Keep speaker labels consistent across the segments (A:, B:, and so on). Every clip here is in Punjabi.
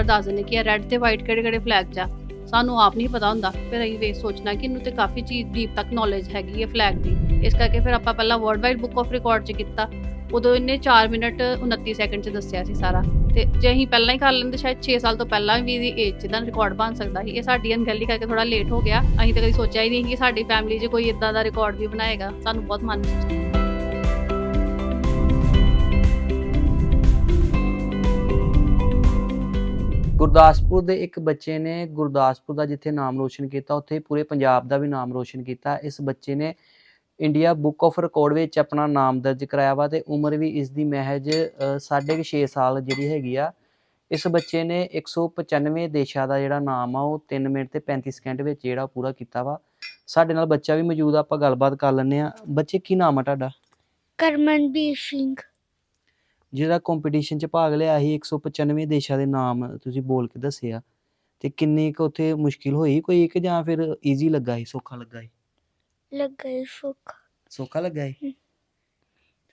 A: ਕਲਰ ਦੱਸ ਦਿੰਦੇ ਕਿ ਇਹ ਰੈੱਡ ਤੇ ਵਾਈਟ ਕਿਹੜੇ ਕਿਹੜੇ ਫਲੈਗ 'ਚ ਆ। ਸਾਨੂੰ ਆਪ ਨਹੀਂ ਪਤਾ ਹੁੰਦਾ। ਫਿਰ ਅਸੀਂ ਵੇ ਸੋਚਣਾ ਕਿ ਇਹਨੂੰ ਤੇ ਕਾਫੀ ਚੀਜ਼ ਡੀਪ ਤੱਕ ਨੌਲੇਜ ਹੈਗੀ ਹੈ ਫਲੈਗ ਦੀ। ਇਸ ਕਰਕੇ ਫਿਰ ਆਪਾਂ ਪਹਿਲਾਂ world wide book of record 'ਚ ਕੀਤਾ। ਉਦੋਂ ਇਹਨੇ 4 ਮਿੰਟ 29 ਸੈਕਿੰਡ 'ਚ ਦੱਸਿਆ ਸੀ ਸਾਰਾ। ਤੇ ਜੇ ਅਸੀਂ ਪਹਿਲਾਂ ਹੀ ਕਰ ਲੈਂਦੇ, ਸ਼ਾਇਦ 6 ਸਾਲ ਤੋਂ ਪਹਿਲਾਂ ਵੀ ਇਹਦੀ ਏਜ 'ਚ ਦਾ ਰਿਕਾਰਡ ਬਣ ਸਕਦਾ ਸੀ। ਇਹ ਸਾਡੀ ਅਣਗਹਿਲੀ ਕਰਕੇ ਥੋੜਾ ਲੇਟ ਹੋ ਗਿਆ। ਅਸੀਂ ਤਾਂ ਕਦੀ ਸੋਚਿਆ ਹੀ ਨਹੀਂ ਕਿ ਸਾਡੀ ਫੈਮਿਲੀ 'ਚ ਕੋਈ ਇਦਾਂ ਦਾ ਰਿਕਾਰਡ ਵੀ ਬਣਾਏਗਾ। ਸਾਨੂੰ ਬਹੁਤ ਮਨ
B: ਗੁਰਦਾਸਪੁਰ ਦੇ ਇੱਕ ਬੱਚੇ ਨੇ ਗੁਰਦਾਸਪੁਰ ਦਾ ਜਿੱਥੇ ਨਾਮ ਰੋਸ਼ਨ ਕੀਤਾ, ਉੱਥੇ ਪੂਰੇ ਪੰਜਾਬ ਦਾ ਵੀ ਨਾਮ ਰੋਸ਼ਨ ਕੀਤਾ। ਇਸ ਬੱਚੇ ਨੇ ਇੰਡੀਆ ਬੁੱਕ ਆਫ ਰਿਕਾਰਡ ਵਿੱਚ ਆਪਣਾ ਨਾਮ ਦਰਜ ਕਰਾਇਆ ਵਾ ਤੇ ਉਮਰ ਵੀ ਇਸ ਦੀ ਮਹਿਜ 6.5 ਸਾਲ ਜਿਹੜੀ ਹੈਗੀ ਆ। ਇਸ ਬੱਚੇ ਨੇ 195 ਦੇਸ਼ਾਂ ਦਾ ਜਿਹੜਾ ਨਾਮ ਆ, ਉਹ 3 ਮਿੰਟ ਤੇ 35 ਸਕਿੰਟ ਵਿੱਚ ਜਿਹੜਾ ਉਹ ਪੂਰਾ ਕੀਤਾ ਵਾ। ਸਾਡੇ ਨਾਲ ਬੱਚਾ ਵੀ ਮੌਜੂਦ ਆ, ਆਪਾਂ ਗੱਲਬਾਤ ਕਰ ਲੈਂਦੇ ਆ ਬੱਚੇ, ਕੀ ਨਾਮ ਆ ਤੁਹਾਡਾ?
C: ਕਰਮਨਬੀਰ ਸਿੰਘ।
B: ਜਿਹੜਾ ਕੰਪੀਟੀਸ਼ਨ 'ਚ ਭਾਗ ਲਿਆ ਸੀ 195 ਦੇਸ਼ਾਂ ਦੇ ਨਾਮ ਤੁਸੀਂ ਬੋਲ ਕੇ ਦੱਸਿਆ ਤੇ ਕਿੰਨੀ ਕੁ ਉੱਥੇ ਮੁਸ਼ਕਿਲ ਹੋਈ ਕੋਈ ਕਿ ਜਾਂ ਫਿਰ ਈਜ਼ੀ ਲੱਗਾ ਸੀ ਸੌਖਾ ਲੱਗਾ ਸੀ?
C: ਲੱਗਾ ਸੁੱਖ।
B: ਸੌਖਾ ਲੱਗਾ ਸੀ।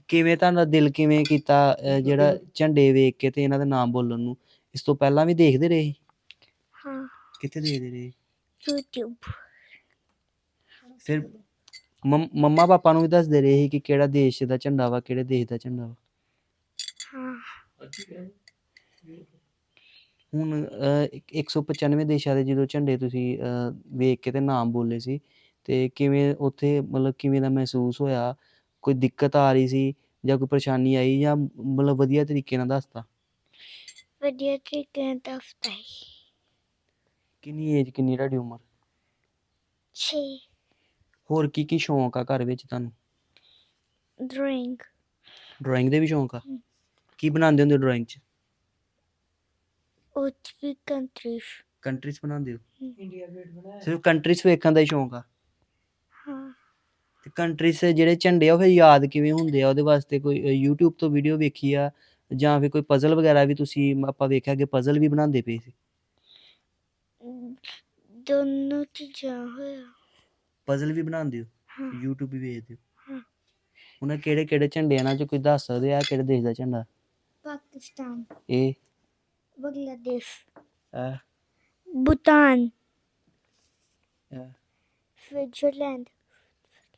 B: ਕਿਵੇਂ ਤੁਹਾਡਾ ਦਿਲ ਕਿਵੇਂ ਕੀਤਾ ਅਹ, ਜਿਹੜਾ ਝੰਡੇ ਵੇਖ ਕੇ ਤੇ ਇਹਨਾਂ ਦੇ ਨਾਮ ਬੋਲਣ ਨੂੰ? ਇਸ ਤੋਂ ਪਹਿਲਾਂ ਵੀ ਦੇਖਦੇ ਰਹੇ ਸੀ?
C: ਹਾਂ।
B: ਕਿੱਥੇ ਦੇਖਦੇ ਰਹੇ?
C: YouTube
B: ਫਿਰ ਮੰਮ- ਮੰਮਾ ਪਾਪਾ ਨੂੰ ਵੀ ਦੱਸਦੇ ਰਹੇ ਸੀ ਕਿ ਕਿਹੜਾ ਦੇਸ਼ ਦਾ ਝੰਡਾ ਵਾ ਕਿਹੜੇ ਦੇਸ਼ ਦਾ ਝੰਡਾ ਵਾ? ਹੁਣ ਅਹ, ਇੱਕ- 195 ਦੇਸ਼ਾਂ ਦੇ ਜਦੋਂ ਝੰਡੇ ਤੁਸੀਂ ਵੇਖ ਕੇ ਤੇ ਨਾਮ ਬੋਲੇ ਸੀ ਤੇ ਕਿਵੇਂ ਉੱਥੇ ਮਤਲਬ ਕਿਵੇਂ ਦਾ ਮਹਿਸੂਸ ਹੋਇਆ? ਕੋਈ ਦਿੱਕਤ ਆ ਰਹੀ ਸੀ ਜਾਂ ਕੋਈ ਪਰੇਸ਼ਾਨੀ ਆਈ ਜਾਂ ਮਤਲਬ ਵਧੀਆ ਤਰੀਕੇ ਨਾਲ ਦੱਸਤਾ?
C: ਵਧੀਆ ਤਰੀਕੇ ਨਾਲ ਦੱਸਦਾ ਹੈ
B: ਕਿੰਨੀ ਏਜ ਕਿੰਨੀ ਤੁਹਾਡੀ ਉਮਰ?
C: 6
B: ਹੋਰ ਕੀ ਕੀ ਸ਼ੌਂਕ ਆ ਘਰ ਵਿੱਚ ਤੁਹਾਨੂੰ?
C: ਡਰਾਇੰਗ
B: ਡਰਾਇੰਗ ਦੇ ਵੀ ਸ਼ੌਂਕ ਆ?
C: ਹਮ।
B: ਕੀ ਬਣਾਉਂਦੇ ਹੁੰਦੇ ਡਰਾਇੰਗ 'ਚ?
C: ਉੱਚ ਵੀ ਕੰਟਰੀਜ਼
B: ਕੰਟਰੀਜ਼ ਬਣਾਉਂਦੇ ਹੋ। ਇੰਡੀਆ ਗੇਟ ਬਣਾਇਆ। ਸਿਰਫ ਕੰਟਰੀਜ਼ ਵੇਖਣ ਦਾ ਹੀ ਸ਼ੌਂਕ ਆ?
C: ਹਾਂ।
B: ਤੇ ਕੰਟਰੀਜ਼ ਜਿਹੜੇ ਝੰਡੇ ਆ ਉਹ ਫਿਰ ਯਾਦ ਕਿਵੇਂ ਹੁੰਦੇ ਆ? ਉਹਦੇ ਵਾਸਤੇ ਕੋਈ ਅ, YouTube ਤੋਂ ਵੀਡੀਓ ਵੇਖੀ ਆ? ਜਾਂ ਫਿਰ ਕੋਈ ਪਜ਼ਲ ਵਗੈਰਾ ਵੀ ਤੁਸੀਂ ਆਪਾਂ ਵੇਖਿਆ ਕਿ ਪਜ਼ਲ ਵੀ ਬਣਾਉਂਦੇ ਪਏ ਸੀ?
C: ਦੋਨੋਂ ਚੀਜ਼ਾਂ ਹੋਇਆ।
B: ਪਜ਼ਲ ਵੀ ਬਣਾਉਂਦੇ ਹੋ?
C: ਹਾਂ।
B: YouTube ਵੀ ਵੇਖਦੇ ਹੋ?
C: ਹਾਂ।
B: ਉਹਨਾਂ ਕਿਹੜੇ ਕਿਹੜੇ ਝੰਡੇ ਆ? ਨਾ ਚ ਕੋਈ ਦੱਸ ਸਕਦੇ ਆ? ਕਿਹੜੇ ਦੇਸ਼ ਦਾ ਝੰਡਾ?
C: ਪਾਕਿਸਤਾਨ
B: ਇਹ
C: ਬੰਗਲਾਦੇਸ਼
B: ਇਹ,
C: ਭੂਟਾਨ
B: ਇਹ।
C: ਸਵਿਟਜ਼ਰਲੈਂਡ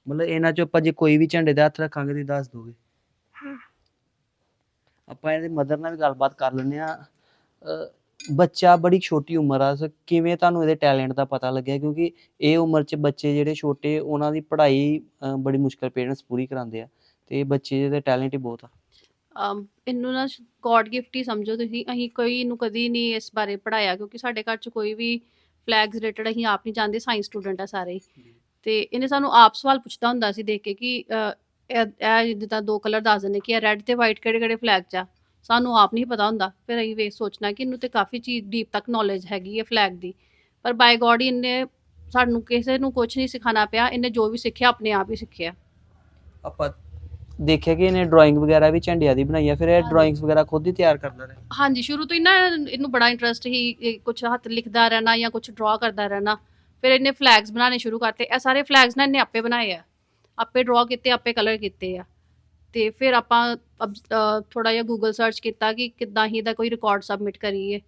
B: ਮਤਲਬ ਇਹਨਾਂ ਚੋਂ ਆਪਾਂ ਜੇ ਕੋਈ ਵੀ ਝੰਡੇ ਦੇ ਹੱਥ ਰੱਖਾਂਗੇ ਤੇ ਦੱਸ ਦੋਗੇ?
C: ਹਾਂ।
B: ਆਪਾਂ ਇਹਦੇ ਮਦਰ ਨਾਲ ਵੀ ਗੱਲਬਾਤ ਕਰ ਲੈਂਦੇ ਆ ਬੱਚਾ ਬੜੀ ਛੋਟੀ ਉਮਰ ਆ ਸੋ ਕਿਵੇਂ ਤੁਹਾਨੂੰ ਇਹਦੇ ਟੈਲੈਂਟ ਦਾ ਪਤਾ ਲੱਗਿਆ? ਕਿਉਂਕਿ ਇਹ ਉਮਰ 'ਚ ਬੱਚੇ ਜਿਹੜੇ ਛੋਟੇ ਉਹਨਾਂ ਦੀ ਪੜ੍ਹਾਈ ਅ, ਬੜੀ ਮੁਸ਼ਕਲ ਪੇਰੈਂਟਸ ਪੂਰੀ ਕਰਾਉਂਦੇ ਆ। ਤੇ ਬੱਚੇ ਦੇ ਟੈਲੈਂਟ ਹੀ ਬਹੁਤ ਆ।
A: ਅਮ ਇਹਨੂੰ ਨਾ ਗੋਡ ਗਿਫਟ ਹੀ ਸਮਝੋ ਤੁਸੀਂ। ਅਸੀਂ ਕੋਈ ਨੂੰ ਕਦੀ ਨਹੀਂ ਇਸ ਬਾਰੇ ਪੜਾਇਆ ਕਿਉਂਕਿ ਸਾਡੇ ਘਰ 'ਚ ਕੋਈ ਵੀ ਫਲੈਗਸ ਰਿਲੇਟਡ ਅਸੀਂ ਆਪ ਨਹੀਂ ਜਾਣਦੇ ਸਾਇੰਸ ਸਟੂਡੈਂਟ ਆ ਸਾਰੇ। ਹੀ। ਤੇ ਇਹਨੇ ਸਾਨੂੰ ਆਪ ਸਵਾਲ ਪੁੱਛਦਾ ਹੁੰਦਾ ਸੀ ਦੇਖ ਕੇ ਕਿ ਅ, ਇਹ ਇਹ ਜਿੱਦਾਂ ਦੋ ਕਲਰ ਦੱਸ ਦਿੰਦੇ ਕਿ ਇਹ ਰੈੱਡ ਤੇ ਵਾਈਟ ਕਿਹੜੇ ਕਿਹੜੇ ਫਲੈਗ 'ਚ ਆ। ਸਾਨੂੰ ਆਪ ਨਹੀਂ ਪਤਾ ਹੁੰਦਾ। ਫਿਰ ਅਸੀਂ ਵੇ ਸੋਚਣਾ ਕਿ ਇਹਨੂੰ ਤੇ ਕਾਫੀ ਚੀਜ਼ ਡੀਪ ਤੱਕ ਨੌਲੇਜ ਹੈਗੀ ਹੈ ਫਲੈਗ ਦੀ। ਪਰ ਬਾਈ ਗੋਡ ਇਹਨੇ ਸਾਨੂੰ ਕਿਸੇ ਨੂੰ ਕੁਝ ਨਹੀਂ ਸਿਖਾਉਣਾ ਪਿਆ। ਇਹਨੇ ਜੋ ਵੀ ਸਿੱਖਿਆ ਆਪਣੇ ਆਪ ਹੀ ਸਿੱਖਿਆ।
B: ਆਪਾਂ ਦੇਖਿਆ ਕਿ ਇਹਨੇ ਡਰਾਇੰਗ ਵਗੈਰਾ ਵੀ ਝੰਡਿਆਂ ਦੀ ਬਣਾਈ ਆ ਫਿਰ ਇਹ। ਡਰਾਇੰਗਸ ਵਗੈਰਾ ਖੁਦ ਹੀ ਤਿਆਰ ਕਰਦਾ ਰਿਹਾ?
A: ਹਾਂਜੀ ਸ਼ੁਰੂ ਤੋਂ ਹੀ ਨਾ ਇਹਨੂੰ ਬੜਾ ਇੰਟਰਸਟ ਸੀ ਕੁਝ ਹੱਥ ਲਿਖਦਾ ਰਹਿਣਾ ਜਾਂ ਕੁਝ ਡਰਾ ਕਰਦਾ ਰਹਿਣਾ। ਫਿਰ ਇਹਨੇ ਫਲੈਗਸ ਬਣਾਉਣੇ ਸ਼ੁਰੂ ਕਰਤੇ। ਇਹ ਸਾਰੇ ਫਲੈਗਸ ਨਾ ਇਹਨੇ ਆਪੇ ਬਣਾਏ ਆ। ਆਪੇ ਡਰਾ ਕੀਤੇ ਆਪੇ ਕਲਰ ਕੀਤੇ ਆ। ਤੇ ਫਿਰ ਆਪਾਂ ਥੋੜਾ ਜਿਹਾ ਗੂਗਲ ਸਰਚ ਕੀਤਾ ਕਿ ਕਿੱਦਾਂ ਹੀ ਇਹਦਾ ਕੋਈ ਰਿਕਾਰਡ ਸਬਮਿਟ ਕਰੀਏ।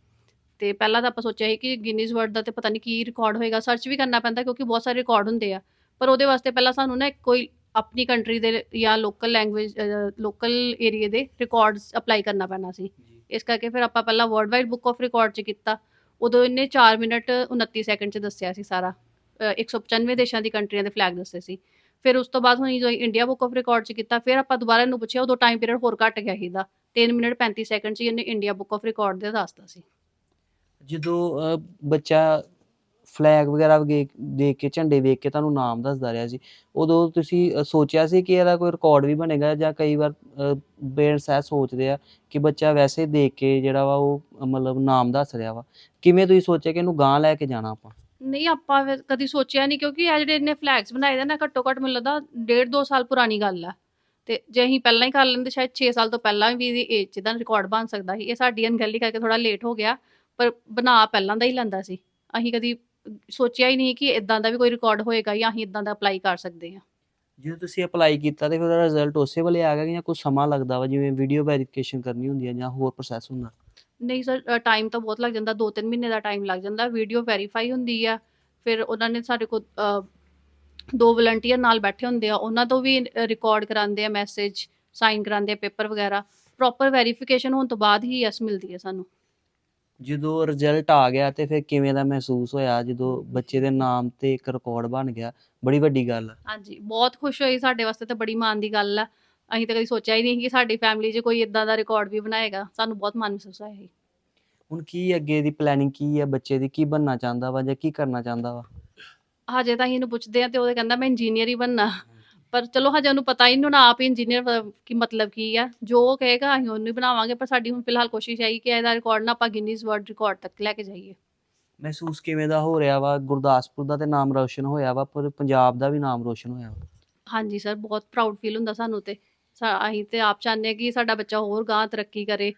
A: ਤੇ ਪਹਿਲਾਂ ਤਾਂ ਆਪਾਂ ਸੋਚਿਆ ਸੀ ਕਿ ਗਿਨੀਜ਼ ਵਰਲਡ ਦਾ ਤੇ ਪਤਾ ਨਹੀਂ ਕੀ ਰਿਕਾਰਡ ਹੋਏਗਾ। ਸਰਚ ਵੀ ਕਰਨਾ ਪੈਂਦਾ ਕਿਉਂਕਿ ਬਹੁਤ ਸਾਰੇ ਰਿਕਾਰਡ ਹੁੰਦੇ ਆ। ਪਰ ਉਹਦੇ ਵਾਸਤੇ ਪਹਿਲਾਂ ਸਾਨੂੰ ਨਾ ਕੋਈ ਆਪਣੀ ਕੰਟਰੀ ਦੇ ਜਾਂ ਲੋਕਲ ਲੈਂਗੁਏਜ ਲੋਕਲ ਏਰੀਆ ਦੇ ਰਿਕਾਰਡਸ ਅਪਲਾਈ ਕਰਨਾ ਪੈਣਾ ਸੀ। ਇਸ ਕਰਕੇ ਫਿਰ ਆਪਾਂ ਪਹਿਲਾਂ world wide book of record 'ਚ ਕੀਤਾ। ਉਦੋਂ ਇਹਨੇ 4 ਮਿੰਟ 29 ਸੈਕਿੰਡ 'ਚ ਦੱਸਿਆ ਸੀ ਸਾਰਾ। ਅ, 195 ਦੇਸ਼ਾਂ ਦੀ ਕੰਟਰੀਆਂ ਦੇ ਫਲੈਗ ਦੱਸੇ ਸੀ। ਫਿਰ ਉਸ ਤੋਂ ਬਾਅਦ ਹੁਣ ਜਦੋਂ ਇੰਡੀਆ ਬੁੱਕ ਆਫ ਰਿਕਾਰਡ 'ਚ ਕੀਤਾ ਫਿਰ ਆਪਾਂ ਦੁਬਾਰਾ ਇਹਨੂੰ ਪੁੱਛਿਆ ਉਦੋਂ ਟਾਈਮ ਪੀਰੀਅਡ ਹੋਰ ਘੱਟ ਗਿਆ ਸੀਦਾ 3 ਮਿੰਟ 35 ਸੈਕਿੰਡ 'ਚ ਇਹਨੇ ਇੰਡੀਆ ਬੁੱਕ ਆਫ ਰਿਕਾਰਡ ਦੇ ਦੱਸਤਾ ਸੀ।
B: ਜਦੋਂ ਬੱਚਾ ਫਲੈਗ ਵਗੈਰਾ ਵੇਖ, ਦੇਖ ਕੇ, ਝੰਡੇ ਵੇਖ ਕੇ ਤੁਹਾਨੂੰ ਨਾਮ ਦੱਸਦਾ ਰਿਹਾ ਸੀ ਉਦੋਂ ਤੁਸੀਂ ਸੋਚਿਆ ਸੀ ਕਿ ਇਹਦਾ ਕੋਈ ਰਿਕਾਰਡ ਵੀ ਬਣੇਗਾ ਜਾਂ ਕਈ ਵਾਰ ਪੇਰੈਂਟਸ ਇਹ ਸੋਚਦੇ ਆ ਕਿ ਬੱਚਾ ਵੈਸੇ ਦੇਖ ਕੇ ਜਿਹੜਾ ਵਾ ਉਹ, ਮਤਲਬ ਨਾਮ ਦੱਸ ਰਿਹਾ ਵਾ। ਕਿਵੇਂ ਤੁਸੀਂ ਸੋਚਿਆ ਕਿ ਇਹਨੂੰ ਗਾਂ ਲੈ ਕੇ ਜਾਣਾ ਆਪਾਂ?
A: ਨਹੀਂ, ਆਪਾਂ ਫਿਰ ਕਦੀ ਸੋਚਿਆ ਨਹੀਂ ਕਿਉਂਕਿ ਇਹ ਜਿਹੜੇ ਇਹਨੇ ਫਲੈਗਸ ਬਣਾਏ ਦੇ ਨਾ, ਘੱਟੋ ਘੱਟ ਮੈਨੂੰ ਲੱਗਦਾ ਡੇਢ ਦੋ ਸਾਲ ਪੁਰਾਣੀ ਗੱਲ ਆ। ਤੇ ਜੇ ਅਸੀਂ ਪਹਿਲਾਂ ਹੀ ਕਰ ਲੈਂਦੇ, ਸ਼ਾਇਦ 6 ਸਾਲ ਤੋਂ ਪਹਿਲਾਂ ਵੀ ਇਹਦੀ ਏਜ 'ਚ ਦਾ ਰਿਕਾਰਡ ਬਣ ਸਕਦਾ ਸੀ। ਇਹ ਸਾਡੀ ਅਣਗਹਿਲੀ ਕਰਕੇ ਥੋੜਾ ਲੇਟ ਹੋ ਗਿਆ, ਪਰ ਬਣਾ ਪਹਿਲਾਂ ਦਾ ਹੀ ਲੈਂਦਾ ਸੀ। ਅਸੀਂ ਕਦੀ ਸੋਚਿਆ ਹੀ ਨਹੀਂ ਕਿ ਇਦਾਂ ਦਾ ਵੀ ਕੋਈ ਰਿਕਾਰਡ ਹੋਏਗਾ ਜਾਂ ਅਸੀਂ ਇਦਾਂ ਦਾ ਅਪਲਾਈ ਕਰ ਸਕਦੇ ਹਾਂ।
B: ਜਦੋਂ ਤੁਸੀਂ ਅਪਲਾਈ ਕੀਤਾ ਤੇ ਫਿਰ ਉਹਦਾ ਰਿਜ਼ਲਟ ਉਸੇ ਵੇਲੇ ਆ ਗਿਆ ਜਾਂ ਕੁਝ ਸਮਾਂ ਲੱਗਦਾ ਵਾ ਜਿਵੇਂ ਵੀਡੀਓ ਵੈਰੀਫਿਕੇਸ਼ਨ ਕਰਨੀ ਹੁੰਦੀ ਹੈ ਜਾਂ ਹੋਰ ਪ੍ਰੋਸੈਸ ਹੁੰਦਾ?
A: ਨਹੀਂ ਸਰ ਟਾਈਮ ਤਾਂ ਬਹੁਤ ਲੱਗ ਜਾਂਦਾ 2-3 ਮਹੀਨੇ ਦਾ ਟਾਈਮ ਲੱਗ ਜਾਂਦਾ। ਵੀਡੀਓ ਵੈਰੀਫਾਈ ਹੁੰਦੀ ਆ ਫਿਰ ਉਹਨਾਂ ਨੇ ਸਾਡੇ ਕੋਲ ਦੋ ਵਲੰਟੀਅਰ ਨਾਲ ਬੈਠੇ ਹੁੰਦੇ ਆ ਉਹਨਾਂ ਤੋਂ ਵੀ ਰਿਕਾਰਡ ਕਰਾਉਂਦੇ ਆ ਮੈਸੇਜ ਸਾਈਨ ਕਰਾਉਂਦੇ ਆ ਪੇਪਰ ਵਗੈਰਾ। ਪ੍ਰੋਪਰ ਵੈਰੀਫਿਕੇਸ਼ਨ ਹੋਣ ਤੋਂ ਬਾਅਦ ਹੀ ਯੈਸ ਮਿਲਦੀ ਹੈ ਸਾਨੂੰ।
B: ਜਦੋਂ ਰਿਜ਼ਲਟ ਆ ਗਿਆ ਤੇ ਫਿਰ ਕਿਵੇਂ ਦਾ ਮਹਿਸੂਸ ਹੋਇਆ? ਜਦੋਂ ਬੱਚੇ ਦੇ ਨਾਮ ਤੇ ਇੱਕ ਰਿਕਾਰਡ ਬਣ ਗਿਆ ਬੜੀ ਵੱਡੀ ਗੱਲ ਆ।
A: ਹਾਂਜੀ ਬਹੁਤ ਖੁਸ਼ ਹੋਈ ਸਾਡੇ ਵਾਸਤੇ ਤਾਂ ਬੜੀ ਮਾਣ ਦੀ ਗੱਲ ਆ। ਅਸੀਂ ਤਾਂ ਕਦੀ ਸੋਚਿਆ ਹੀ ਨਹੀਂ ਕਿ ਸਾਡੀ ਫੈਮਿਲੀ 'ਚ ਕੋਈ ਇਦਾਂ ਦਾ ਰਿਕਾਰਡ ਵੀ ਬਣਾਏਗਾ। ਸਾਨੂੰ ਬਹੁਤ ਮਾਣ ਮਹਿਸੂਸ ਹੋਇਆ ਸੀ।
B: ਹੁਣ ਕੀ ਅੱਗੇ ਦੀ ਪਲੈਨਿੰਗ ਕੀ ਹੈ ਬੱਚੇ ਦੀ? ਕੀ ਬਣਨਾ ਚਾਹੁੰਦਾ ਵਾ ਜਾਂ ਕੀ ਕਰਨਾ ਚਾਹੁੰਦਾ ਵਾ?
A: ਹਜੇ ਤਾਂ ਅਸੀਂ ਇਹਨੂੰ ਪੁੱਛਦੇ ਆ ਤੇ ਉਹ ਕਹਿੰਦਾ ਮੈਂ ਇੰਜੀਨੀਅਰ ਹੀ ਬਣਨਾ। ਪਰ ਚਲੋ ਹਜੇ ਉਹਨੂੰ ਪਤਾ ਹੀ ਨਹੀਂ ਉਹਨੂੰ ਆਪ ਇੰਜੀਨੀਅਰ ਕੀ ਮਤਲਬ ਕੀ ਆ। ਜੋ ਉਹ ਕਹੇਗਾ ਅਸੀਂ ਉਹਨੂੰ ਹੀ ਬਣਾਵਾਂਗੇ ਪਰ ਸਾਡੀ ਹੁਣ ਫਿਲਹਾਲ ਕੋਸ਼ਿਸ਼ ਹੈ ਕਿ ਇਹਦਾ ਰਿਕਾਰਡ ਨਾ ਆਪਾਂ ਗਿਨੀਜ਼ ਵਰਲਡ ਰਿਕਾਰਡ ਤੱਕ ਲੈ ਕੇ ਜਾਈਏ।
B: ਮਹਿਸੂਸ ਕਿਵੇਂ ਦਾ ਹੋ ਰਿਹਾ ਵਾ? ਗੁਰਦਾਸਪੁਰ ਦਾ ਤੇ ਨਾਮ ਰੌਸ਼ਨ ਹੋਇਆ ਵਾ ਪਰ ਪੰਜਾਬ ਦਾ ਵੀ ਨਾਮ ਰੌਸ਼ਨ ਹੋਇਆ ਵਾ।
A: ਹਾਂਜੀ ਸਰ ਬਹੁਤ ਪ੍ਰਾਊਡ ਫੀਲ ਹੁੰਦਾ ਸਾਨੂੰ ਤੇ। ਸਾ- ਅਸੀਂ ਤੇ ਆਪ ਚਾਹੁੰਦੇ ਹਾਂ ਕਿ ਸਾਡਾ ਬੱਚਾ ਹੋਰ ਗਾਂ ਤਰੱਕੀ ਕਰੇ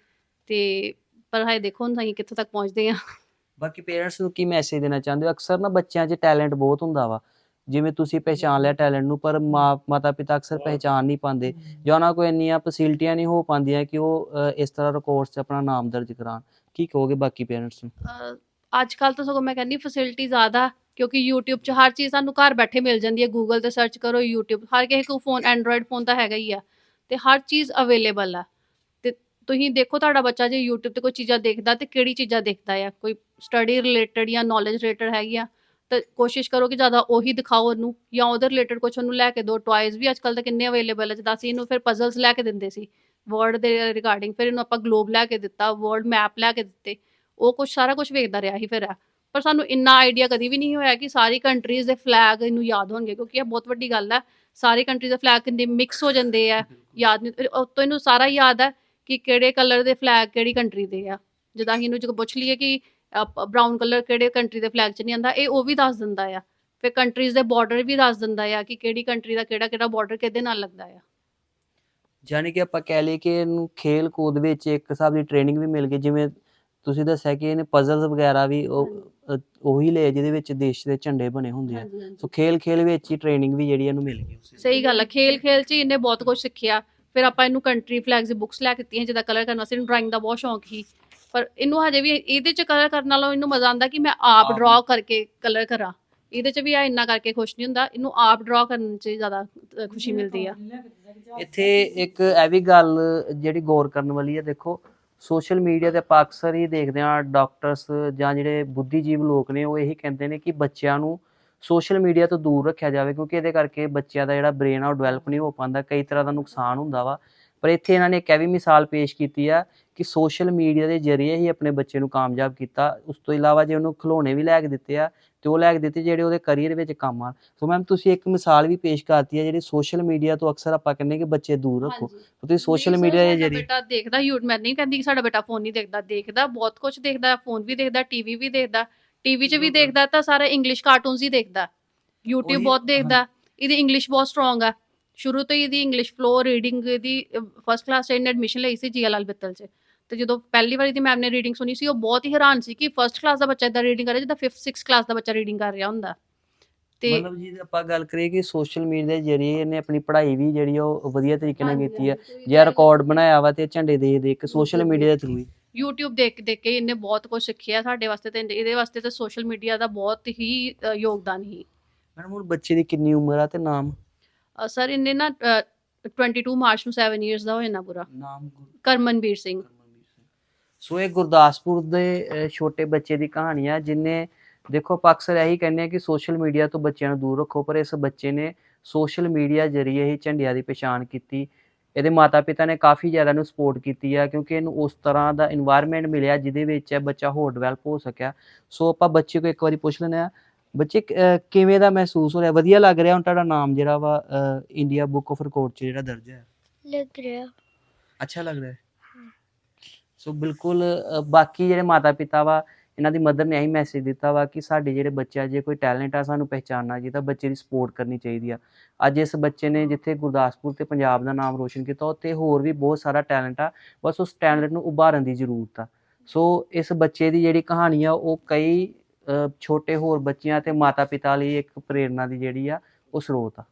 A: ਤੇ ਪਰ ਹਜੇ ਦੇਖੋ ਹੁਣ ਅਸੀਂ ਕਿੱਥੋਂ ਤੱਕ ਪਹੁੰਚਦੇ ਹਾਂ।
B: ਬਾਕੀ ਪੇਰੈਂਟਸ ਨੂੰ ਕੀ ਮੈਸੇਜ ਦੇਣਾ ਚਾਹੁੰਦੇ ਹੋ? ਅਕਸਰ ਨਾ ਬੱਚਿਆਂ 'ਚ ਟੈਲੈਂਟ ਬਹੁਤ ਹੁੰਦਾ ਵਾ। ਜਿਵੇਂ ਤੁਸੀਂ ਪਹਿਚਾਨ ਲਿਆ ਟੈਲੈਂਟ ਨੂੰ, ਪਰ ਮਾਤਾ ਪਿਤਾ ਅਕਸਰ ਪਹਿਚਾਨ ਨਹੀਂ ਪਾਉਂਦੇ ਜਾਂ ਉਹਨਾਂ ਕੋਲ ਇੰਨੀਆਂ ਫੈਸਿਲਿਟੀਆਂ ਨਹੀਂ ਹੋ ਪਾਉਂਦੀਆਂ ਕਿ ਉਹ ਇਸ ਤਰ੍ਹਾਂ ਰਿਕਾਰਡਸ 'ਚ ਆਪਣਾ ਨਾਮ ਦਰਜ ਕਰਾਉਣ। ਕੀ ਕਹੋਗੇ ਬਾਕੀ ਪੇਰੈਂਟਸ ਨੂੰ?
A: ਅੱਜ ਕੱਲ ਤਾਂ ਸਗੋਂ ਮੈਂ ਕਹਿੰਦੀ ਫੈਸਿਲਿਟੀ ਜ਼ਿਆਦਾ, ਕਿਉਂਕਿ YouTube 'ਚ ਹਰ ਚੀਜ਼ ਸਾਨੂੰ ਘਰ ਬੈਠੇ ਮਿਲ ਜਾਂਦੀ ਹੈ। Google ਤੇ ਸਰਚ ਕਰੋ, YouTube, ਹਰ ਕਿਸੇ ਕੋਲ ਫੋਨ Android ਫੋਨ ਤਾਂ ਹੈਗਾ ਹੀ ਆ। ਤੇ ਹਰ ਚੀਜ਼ ਅਵੇਲੇਬਲ ਆ। ਤੇ ਤੁਸੀਂ ਦੇਖੋ ਤੁਹਾਡਾ ਬੱਚਾ ਜੇ YouTube ਤੇ ਕੋਈ ਚੀਜ਼ਾਂ ਦੇਖਦਾ ਤੇ ਕਿਹੜੀ ਚੀਜ਼ਾਂ ਦੇਖਦਾ ਆ? ਕੋਈ ਸਟੱਡੀ ਰਿਲੇਟਡ ਜਾਂ ਨੌਲੇਜ ਰਿਲੇਟਡ ਹੈਗੀ ਆ? ਤਾਂ ਕੋਸ਼ਿਸ਼ ਕਰੋ ਕਿ ਜ਼ਿਆਦਾ ਉਹੀ ਦਿਖਾਓ ਉਹਨੂੰ ਜਾਂ ਉਹਦੇ ਰਿਲੇਟਡ ਕੁਝ ਉਹਨੂੰ ਲੈ ਕੇ ਦਿਓ। ਟੌਇਜ਼ ਵੀ ਅੱਜ ਕੱਲ ਤਾਂ ਕਿੰਨੇ ਅਵੇਲੇਬਲ ਹੈ ਜਿੱਦਾਂ ਅਸੀਂ ਇਹਨੂੰ ਫਿਰ ਪਜ਼ਲਸ ਲੈ ਕੇ ਦਿੰਦੇ ਸੀ। ਵਰਡ ਦੇ ਰਿਗਾਰਡਿੰਗ ਫਿਰ ਇਹਨੂੰ ਆਪਾਂ ਗਲੋਬ ਲੈ ਕੇ ਦਿੱਤਾ ਵਰਲਡ ਮੈਪ ਲੈ ਕੇ ਦਿੱਤੇ। ਉਹ ਕੁਝ ਸਾਰਾ ਕੁਝ ਵੇਖਦਾ ਰਿਹਾ ਸੀ ਫਿਰ ਪਰ ਸਾਨੂੰ ਇੰਨਾ ਆਈਡੀਆ ਕਦੀ ਵੀ ਨਹੀਂ ਹੋਇਆ ਕਿ ਸਾਰੀ ਕੰਟਰੀਜ਼ ਦੇ ਫਲੈਗ ਇਹਨੂੰ ਯਾਦ ਹੋਣਗੇ ਕਿਉਂਕਿ ਇਹ ਬਹੁਤ ਵੱਡੀ ਗੱਲ ਹੈ ਸਾਰੀ ਕੰਟਰੀਜ਼ ਦੇ ਫਲੈਗ ਕਿੰਨੇ ਮਿਕਸ ਹੋ ਜਾਂਦੇ ਆ ਯਾਦ ਨਹੀਂ ਉਹ ਤੋਂ ਇਹਨੂੰ ਸਾਰਾ ਯਾਦ ਹੈ ਕਿ ਕਿਹੜੇ ਕਲਰ ਦੇ ਫਲੈਗ ਕਿਹੜੀ ਕੰਟਰੀ ਦੇ ਆ। ਜਦੋਂ ਅਸੀਂ ਇਹਨੂੰ ਜਦੋਂ ਪੁੱਛ ਲਈਏ ਕਿ ਬ੍ਰਾਊਨ ਕਲਰ ਕਿਹੜੇ ਕੰਟਰੀ ਦੇ ਫਲੈਗ 'ਚ ਨਹੀਂ ਆਂਦਾ ਇਹ ਉਹ ਵੀ ਦੱਸ ਦਿੰਦਾ ਆ। ਫਿਰ ਕੰਟਰੀਜ਼ ਦੇ ਬਾਰਡਰ ਵੀ ਦੱਸ ਦਿੰਦਾ ਆ ਕਿ ਕਿਹੜੀ ਕੰਟਰੀ ਦਾ ਕਿਹੜਾ ਕਿਹੜਾ ਬਾਰਡਰ ਕਿਹਦੇ ਨਾਲ ਲੱਗਦਾ ਆ।
B: ਯਾਨੀ ਕਿ ਆਪਾਂ ਕਹਿ ਲਈਏ ਕਿ ਇਹਨੂੰ ਖੇਲ ਕੂਦ ਵਿੱਚ ਇੱਕ ਹਿਸਾਬ ਦੀ ਟ੍ਰੇਨਿੰਗ ਵੀ ਮਿਲ ਗਈ ਜਿਵੇਂ ਤੁਸੀਂ ਦੱਸਿਆ ਕਿ ਇਹਨੇ ਪਜ਼ਲਸ ਵਗੈਰਾ ਵੀ ਉਹ ਉਹੀ ਲਏ ਜਿਹਦੇ ਵਿੱਚ ਦੇਸ਼ ਦੇ ਝੰਡੇ ਬਣੇ ਹੁੰਦੇ ਆ। ਸੋ ਖੇਲ ਖੇਲ ਵਿੱਚ ਹੀ ਟ੍ਰੇਨਿੰਗ ਵੀ ਜਿਹੜੀ ਇਹਨੂੰ ਮਿਲ ਗਈ।
A: ਸਹੀ ਗੱਲ ਹੈ ਖੇਲ ਖੇਲ 'ਚ ਇਹਨੇ ਬਹੁਤ ਕੁਝ ਸਿੱਖਿਆ। ਫਿਰ ਆਪਾਂ ਇਹਨੂੰ ਕੰਟਰੀ ਫਲੈਗਸ ਦੀ ਬੁੱਕਸ ਲੈ ਕੇ ਦਿੱਤੀਆਂ ਜਿਹਦਾ ਕਲਰ ਕਰਨ ਵਾਸਤੇ ਡਰਾਇੰਗ ਦਾ ਬਹੁਤ ਸ਼ੌਂਕ ਸੀ। ਪਰ ਇਹਨੂੰ ਹਜੇ ਵੀ ਇਹਦੇ 'ਚ ਕਲਰ ਕਰਨ ਨਾਲੋਂ ਇਹਨੂੰ ਮਜ਼ਾ ਆਉਂਦਾ ਕਿ ਮੈਂ ਆਪ
B: ਆਪ
A: ਡਰਾ ਕਰਕੇ ਕਲਰ ਕਰਾਂ। ਇਹਦੇ 'ਚ ਵੀ ਆ ਇੰਨਾ ਕਰਕੇ ਖੁਸ਼ ਨਹੀਂ ਹੁੰਦਾ ਇਹਨੂੰ ਆਪ ਡਰਾ ਕਰਨ 'ਚ ਜ਼ਿਆਦਾ ਅ, ਖੁਸ਼ੀ ਮਿਲਦੀ ਆ।
B: ਇੱਥੇ ਇੱਕ ਇਹ ਵੀ ਗੱਲ ਜਿਹੜੀ ਗੌਰ ਕਰਨ ਵਾਲੀ ਹੈ ਦੇਖੋ ਸੋਸ਼ਲ ਮੀਡੀਆ ਤੇ ਆਪਾਂ ਅਕਸਰ ਹੀ ਦੇਖਦੇ ਹਾਂ ਡਾਕਟਰਸ ਜਾਂ ਜਿਹੜੇ ਬੁੱਧੀਜੀਵ ਲੋਕ ਨੇ ਉਹ ਇਹੀ ਕਹਿੰਦੇ ਨੇ ਕਿ ਬੱਚਿਆਂ ਨੂੰ ਸੋਸ਼ਲ ਮੀਡੀਆ ਤੋਂ ਦੂਰ ਰੱਖਿਆ ਜਾਵੇ ਕਿਉਂਕਿ ਇਹਦੇ ਕਰਕੇ ਬੱਚਿਆਂ ਦਾ ਜਿਹੜਾ ਬ੍ਰੇਨ ਆ ਉਹ ਡਿਵੈਲਪ ਨਹੀਂ ਹੋ ਪਾਉਂਦਾ ਕਈ ਤਰ੍ਹਾਂ ਦਾ ਨੁਕਸਾਨ ਹੁੰਦਾ ਵਾ। ਪਰ ਇੱਥੇ ਇਹਨਾਂ ਨੇ ਇੱਕ ਇਹ ਵੀ ਮਿਸਾਲ ਪੇਸ਼ ਕੀਤੀ ਆ ਕਿ ਸੋਸ਼ਲ ਮੀਡੀਆ ਦੇ ਜ਼ਰੀਏ ਹੀ ਆਪਣੇ ਬੱਚੇ ਨੂੰ ਕਾਮਯਾਬ ਕੀਤਾ। ਉਸ ਤੋਂ ਇਲਾਵਾ ਜੇ ਉਹਨੂੰ ਖਿਡੌਣੇ ਵੀ ਲੈ ਕੇ ਦਿੱਤੇ ਆ ਤੇ ਉਹ ਲੈ ਕੇ ਦਿੱਤੇ ਜਿਹੜੇ ਉਹਦੇ ਕਰੀਅਰ ਵਿੱਚ ਕੰਮ ਆਣ ਸੋ ਮੈਮ ਤੁਸੀਂ ਇੱਕ ਮਿਸਾਲ ਵੀ ਪੇਸ਼ ਕਰਤੀ ਹੈ ਜਿਹੜੀ ਸੋਸ਼ਲ ਮੀਡੀਆ ਤੋਂ ਅਕਸਰ ਆਪਾਂ ਕਹਿੰਦੇ ਕਿ ਬੱਚੇ ਦੂਰ ਰੱਖੋ। ਤੁਸੀਂ ਸੋਸ਼ਲ ਮੀਡੀਆ ਦੇ ਜ਼ਰੀਏ
A: ਬੇਟਾ ਦੇਖਦਾ ਯੂ ਮੈਂ ਨਹੀਂ ਕਹਿੰਦੀ ਕਿ ਸਾਡਾ ਬੇਟਾ ਫੋਨ ਨਹੀਂ ਦੇਖਦਾ ਦੇਖਦਾ ਬਹੁਤ ਕੁਝ ਦੇਖਦਾ ਫੋਨ ਵੀ ਦੇਖਦਾ ਟੀਵੀ ਵੀ ਦੇਖਦਾ ਟੀਵੀ 'ਚ ਵੀ। ਦੇਖਦਾ ਤਾਂ ਸਾਰਾ ਇੰਗਲਿਸ਼ ਕਾਰਟੂਨਸ ਹੀ ਦੇਖਦਾ। YouTube ਬਹੁਤ ਦੇਖਦਾ ਇਹਦੀ ਇੰਗਲਿਸ਼ ਬਹੁਤ ਸਟਰੋਂਗ ਆ। ਸ਼ੁਰੂ ਤੋਂ ਹੀ ਇਹਦੀ ਇੰਗਲਿਸ਼ ਫਲੋ ਰੀਡਿੰਗ ਦੀ ਫਸਟ ਕਲਾਸ 'ਚ ਐਡਮਿਸ਼ਨ ਲਈ ਸੀ ਜੀਐਲਐਲ ਬਿੱਤਲ 'ਚ। ਤੇ ਜਦੋਂ ਪਹਿਲੀ ਵਾਰੀ ਦੀ ਮੈਮ ਨੇ ਰੀਡਿੰਗ ਸੁਣੀ ਸੀ ਉਹ ਬਹੁਤ ਹੀ ਹੈਰਾਨ ਸੀ ਕਿ ਫਸਟ ਕਲਾਸ ਦਾ ਬੱਚਾ ਇਦਾਂ ਰੀਡਿੰਗ ਕਰ ਰਿਹਾ ਜਿੱਦਾਂ 5th 6th ਕਲਾਸ ਦਾ ਬੱਚਾ ਰੀਡਿੰਗ ਕਰ ਰਿਹਾ ਹੁੰਦਾ। ਤੇ
B: ਮਤਲਬ ਜੀ ਆਪਾਂ ਗੱਲ ਕਰੀਏ ਕਿ ਸੋਸ਼ਲ ਮੀਡੀਆ ਦੇ ਜ਼ਰੀਏ ਇਹਨੇ ਆਪਣੀ ਪੜ੍ਹਾਈ ਵੀ ਜਿਹੜੀ ਉਹ ਵਧੀਆ ਤਰੀਕੇ ਨਾਲ ਕੀਤੀ ਆ। ਜੇ ਰਿਕਾਰਡ ਬਣਾਇਆ ਵਾ ਤੇ ਝੰਡੇ ਦੇ ਦੇ ਕੇ ਸੋਸ਼ਲ ਮੀਡੀਆ ਦੇ ਥਰੂ ਹੀ।
A: YouTube ਦੇਖ ਦੇਖ ਕੇ ਇਹਨੇ ਬਹੁਤ ਕੁਝ ਸਿੱਖਿਆ ਸਾਡੇ ਵਾਸਤੇ ਤੇ ਇਹਦੇ ਵਾਸਤੇ ਤਾਂ ਸੋਸ਼ਲ ਮੀਡੀਆ ਦਾ ਬਹੁਤ ਹੀ ਯੋਗਦਾਨ ਹੀ।
B: ਮੈਡਮ ਹੁਣ ਬੱਚੇ ਦੀ ਕਿੰਨੀ ਉਮਰ ਆ ਤੇ ਨਾਮ?
A: ਸਰ ਇਹਨੇ ਨਾ ਅ, 22 ਮਾਰਚ ਨੂੰ 7 ਇਅਰਸ ਦਾ ਹੋ ਜਾਣਾ ਪੂਰਾ।
B: ਨਾਮ
A: ਕਰਮਨਵੀਰ ਸਿੰਘ।
B: ਸੋ ਇਹ ਗੁਰਦਾਸਪੁਰ ਦੇ ਛੋਟੇ ਬੱਚੇ ਦੀ ਕਹਾਣੀ ਆ ਜਿਨੇ ਦੇਖੋ ਆਪਾਂ ਅਕਸਰ ਇਹੀ ਕਹਿੰਦੇ ਆ ਕਿ ਸੋਸ਼ਲ ਮੀਡੀਆ ਤੋਂ ਬੱਚਿਆਂ ਨੂੰ ਦੂਰ ਰੱਖੋ ਪਰ ਇਸ ਬੱਚੇ ਨੇ ਸੋਸ਼ਲ ਮੀਡੀਆ ਜ਼ਰੀਏ ਹੀ ਝੰਡਿਆਂ ਦੀ ਪਛਾਣ ਕੀਤੀ। ਇਹਦੇ ਮਾਤਾ-ਪਿਤਾ ਨੇ ਕਾਫੀ ਜ਼ਿਆਦਾ ਨੂੰ ਸਪੋਰਟ ਕੀਤੀ ਆ ਕਿਉਂਕਿ ਇਹਨੂੰ ਉਸ ਤਰ੍ਹਾਂ ਦਾ এনवायरमेंट ਮਿਲਿਆ ਜਿਹਦੇ ਵਿੱਚ ਬੱਚਾ ਹੋਰ ਡਿਵੈਲਪ ਹੋ ਸਕਿਆ। ਸੋ ਆਪਾਂ ਬੱਚੇ ਕੋ ਇੱਕ ਵਾਰੀ ਪੁੱਛ ਲੈਂਦੇ ਆ ਬੱਚੇ ਕਿਵੇਂ ਦਾ ਮਹਿਸੂਸ ਹੋ ਰਿਹਾ? ਵਧੀਆ ਲੱਗ ਰਿਹਾ ਹੁਣ ਤੁਹਾਡਾ ਨਾਮ ਜਿਹੜਾ ਵਾ ਇੰਡੀਆ ਬੁੱਕ ਆਫ ਰਿਕਾਰਡ 'ਚ ਜਿਹੜਾ ਦਰਜ ਹੈ?
C: ਲੱਗ ਰਿਹਾ।
B: ਅੱਛਾ ਲੱਗ ਰਿਹਾ। ਸੋ ਬਿਲਕੁਲ ਬਾਕੀ ਜਿਹੜੇ ਮਾਤਾ ਪਿਤਾ ਵਾ, ਇਹਨਾਂ ਦੀ ਮਦਰ ਨੇ ਇਹੀ ਮੈਸੇਜ ਦਿੱਤਾ ਵਾ ਕਿ ਸਾਡੇ ਜਿਹੜੇ ਬੱਚੇ ਆ, ਜੇ ਕੋਈ ਟੈਲੈਂਟ ਆ ਸਾਨੂੰ ਪਹਿਚਾਨਣਾ ਚਾਹੀਦਾ ਬੱਚੇ ਦੀ ਸਪੋਰਟ ਕਰਨੀ ਚਾਹੀਦੀ ਆ। ਅੱਜ ਇਸ ਬੱਚੇ ਨੇ ਜਿੱਥੇ ਗੁਰਦਾਸਪੁਰ ਤੇ ਪੰਜਾਬ ਦਾ ਨਾਮ ਰੋਸ਼ਨ ਕੀਤਾ, ਉੱਥੇ ਹੋਰ ਵੀ ਬਹੁਤ ਸਾਰਾ ਟੈਲੈਂਟ ਆ, ਬਸ ਉਸ ਟੈਲੈਂਟ ਨੂੰ ਉਭਾਰਨ ਦੀ ਜ਼ਰੂਰਤ ਆ। ਸੋ ਇਸ ਬੱਚੇ ਦੀ ਜਿਹੜੀ ਕਹਾਣੀ ਆ, ਉਹ ਕਈ ਛੋਟੇ ਹੋਰ ਬੱਚਿਆਂ ਤੇ ਮਾਤਾ ਪਿਤਾ ਲਈ ਇੱਕ ਪ੍ਰੇਰਨਾ ਦੀ ਜਿਹੜੀ ਆ, ਉਹ ਸਰੋਤ ਆ।